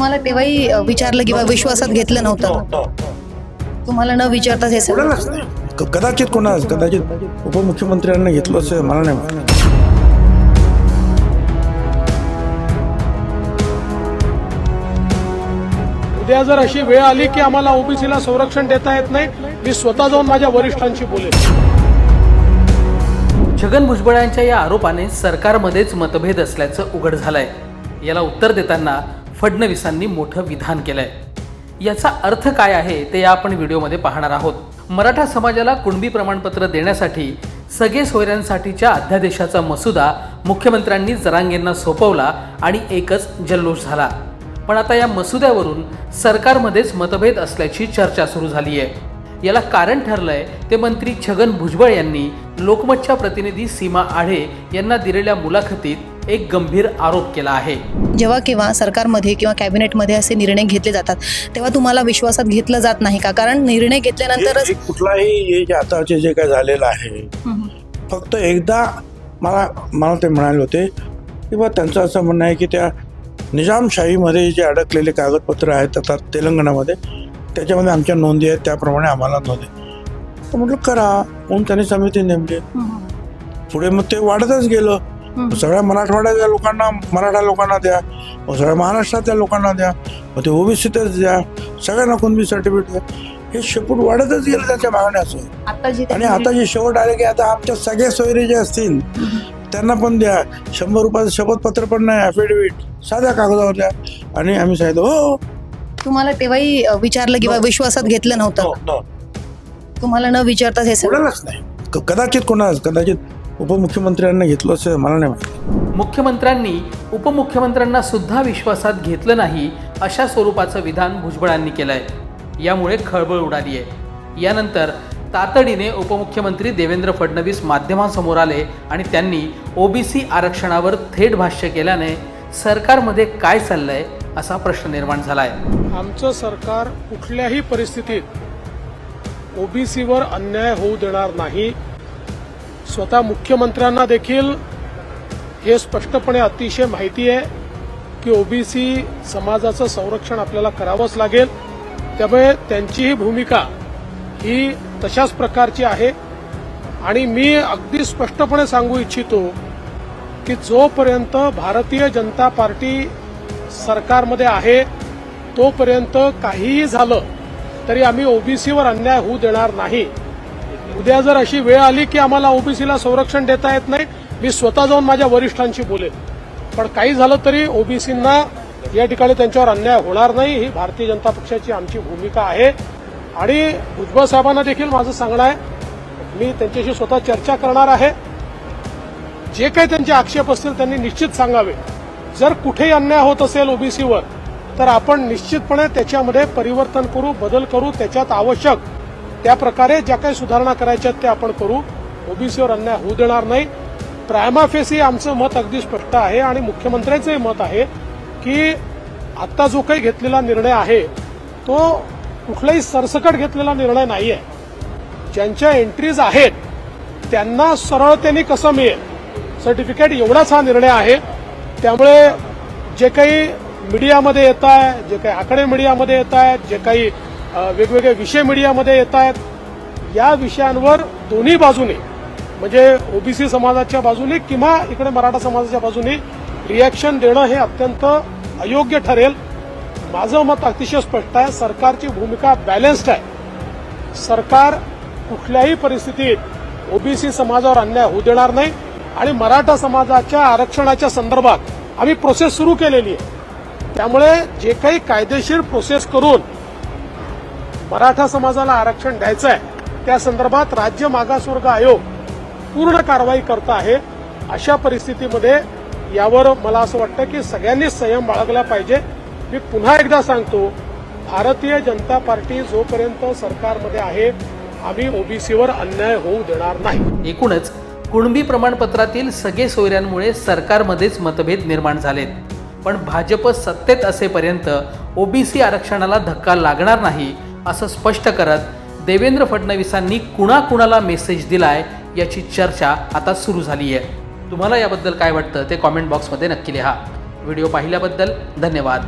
तुम्हाला तेव्हाही विचारलं किंवा विश्वासात घेतलं नव्हतं? तुम्हाला न विचारताच हे सगळं? कोणालाच कदाचित कोणालाच कदाचित उपमुख्यमंत्र्यांना घेतलं असेल मला नाही माहिती. उद्या जर अशी वेळ आली की आम्हाला ओबीसीला संरक्षण देता येत नाही मी स्वतः जाऊन माझ्या वरिष्ठांशी बोलेन. छगन भुजबळांच्या या आरोपाने सरकारमध्येच मतभेद असल्याचं उघड झालंय. याला उत्तर देताना फडणवीसांनी मोठं विधान केलंय. याचा अर्थ काय आहे ते या आपण व्हिडिओमध्ये पाहणार आहोत. मराठा समाजाला कुणबी प्रमाणपत्र देण्यासाठी सगळे सोयऱ्यांसाठीच्या अध्यादेशाचा मसुदा मुख्यमंत्र्यांनी जरांगेंना सोपवला आणि एकच जल्लोष झाला. पण आता या मसुद्यावरून सरकारमध्येच मतभेद असल्याची चर्चा सुरू झाली आहे याला कारण ठरलंय ते मंत्री छगन भुजबळ यांनी लोकमतच्या प्रतिनिधी सीमा आढे यांना दिलेल्या मुलाखतीत एक गंभीर आरोप केला आहे. जेव्हा केव्हा सरकारमध्ये किंवा कॅबिनेटमध्ये असे निर्णय घेतले जातात तेव्हा तुम्हाला विश्वासात घेतलं जात नाही का? कारण निर्णय घेतल्यानंतरच कुठलाही हे जे आताचे जे काय झालेलं आहे फक्त एकदा मला मला ते म्हणाले होते की बा त्यांचं असं म्हणणं आहे की त्या निजामशाहीमध्ये जे अडकलेले कागदपत्र आहेत आता तेलंगणामध्ये त्याच्यामध्ये आमच्या नोंदी आहेत त्याप्रमाणे आम्हाला नोंदी म्हटलं करा. म्हणून त्यांनी समिती नेमली. पुढे मग ते वाढतच गेलं. सगळ्या मराठवाड्यातल्या लोकांना मराठा लोकांना द्या सगळ्या महाराष्ट्रातल्या लोकांना द्या मग ते ओबीसीतच द्या सगळ्यांना कुणबी सर्टिफिकेट द्या. हे शेपूट वाढतच गेलं त्याच्या मागण्याचं. आणि आता जे शेवट आले की आता आमच्या सगळे सोयरे जे असतील त्यांना पण द्या. शंभर रुपयाचं शपथपत्र पण नाही अफिडेविट साध्या कागदावर द्या. आणि आम्ही सांगितलं हो. तुम्हाला तेव्हाही विचारलं किंवा विश्वासात घेतलं नव्हतं हो, हो. तुम्हाला न विचारताच हे सगळं कोणालाच नाही. कदाचित कोणालाच कदाचित उपमुख्यमंत्र्यांना घेतलं असेल मला नाही माहिती. मुख्यमंत्र्यांनी उपमुख्यमंत्र्यांना सुद्धा विश्वासात घेतलं नाही अशा स्वरूपाचं विधान भुजबळांनी केलंय. यामुळे खळबळ उडाली आहे. यानंतर तातडीने उपमुख्यमंत्री देवेंद्र फडणवीस माध्यमांसमोर आले आणि त्यांनी ओबीसी आरक्षणावर थेट भाष्य केल्याने सरकारमध्ये काय चाललंय असा प्रश्न निर्माण झालाय. आमचं सरकार कुठल्याही परिस्थितीत ओबीसीवर अन्याय होऊ देणार नाही. स्वतः मुख्यमंत्र्यांना देखील हे स्पष्टपणे अतिशय माहिती आहे की ओबीसी समाजाचं संरक्षण आपल्याला करावंच लागेल. त्यामुळे त्यांचीही भूमिका ही तशाच प्रकारची आहे. आणि मी अगदी स्पष्टपणे सांगू इच्छितो की जोपर्यंत भारतीय जनता पार्टी सरकारमध्ये आहे तोपर्यंत काहीही झालं तरी आम्ही ओबीसीवर अन्याय होऊ देणार नाही. उद्या जर अशी वेळ आली की आम्हाला ओबीसीला संरक्षण देता येत नाही मी स्वतः जाऊन माझ्या वरिष्ठांशी बोलेन. पण काही झालं तरी ओबीसींना या ठिकाणी त्यांच्यावर अन्याय होणार नाही ही भारतीय जनता पक्षाची आमची भूमिका आहे. आणि भुजबळ साहेबांना देखील माझं सांगणं आहे मी त्यांच्याशी स्वतः चर्चा करणार आहे. जे काही त्यांचे आक्षेप असतील त्यांनी निश्चित सांगावे. जर कुठेही अन्याय होत असेल ओबीसीवर तर आपण निश्चितपणे त्याच्यामध्ये परिवर्तन करू बदल करू त्याच्यात आवश्यक त्या प्रकारे ज्या काही सुधारणा करायच्या त्या आपण करू. ओबीसीवर अन्याय होऊ देणार नाही. प्रायमाफेसी आमचं मत अगदी स्पष्ट आहे आणि मुख्यमंत्र्यांचंही मत आहे की आता जो काही घेतलेला निर्णय आहे तो कुठलाही सरसकट घेतलेला निर्णय नाही आहे ज्यांच्या एंट्रीज आहेत त्यांना सरळतेने कसं मिळेल? सर्टिफिकेट एवढाच हा निर्णय आहे. त्यामुळे जे काही मीडियामध्ये येत आहे जे काही आकडे मीडियामध्ये येत आहेत जे काही वेगवेगळे विषय मीडियामध्ये येत आहेत. या विषयांवर दोन्ही बाजूने म्हणजे ओबीसी समाजाच्या बाजूने किंवा इकडे मराठा समाजाच्या बाजूने रिॲक्शन देणं हे अत्यंत अयोग्य ठरेल. माझं मत अतिशय स्पष्ट आहे सरकारची भूमिका बॅलन्स्ड आहे. सरकार कुठल्याही परिस्थितीत ओबीसी समाजावर अन्याय होऊ देणार नाही आणि मराठा समाजाच्या आरक्षणाच्या संदर्भात आम्ही प्रोसेस सुरू केलेली आहे. त्यामुळे जे काही कायदेशीर प्रोसेस करून मराठा समाजाला आरक्षण द्यायचं आहे त्या संदर्भात राज्य मागासवर्ग आयोग पूर्ण कारवाई करत आहे. अशा परिस्थितीमध्ये यावर मला असं वाटतं की सगळ्यांनीच संयम बाळगला पाहिजे. मी पुन्हा एकदा सांगतो भारतीय जनता पार्टी जोपर्यंत सरकारमध्ये आहे आम्ही ओबीसीवर अन्याय होऊ देणार नाही. एकूणच कुणबी प्रमाणपत्रातील सगळे सोयऱ्यांमुळे सरकारमध्येच मतभेद निर्माण झालेत. पण भाजप सत्तेत असेपर्यंत ओबीसी आरक्षणाला धक्का लागणार नाही असं स्पष्ट करत देवेंद्र फडणवीसांनी कुणाकुणाला मेसेज दिलाय याची चर्चा आता सुरू झाली आहे तुम्हाला याबद्दल काय वाटतं ते कॉमेंट बॉक्समध्ये नक्की लिहा. व्हिडिओ पाहिल्याबद्दल धन्यवाद.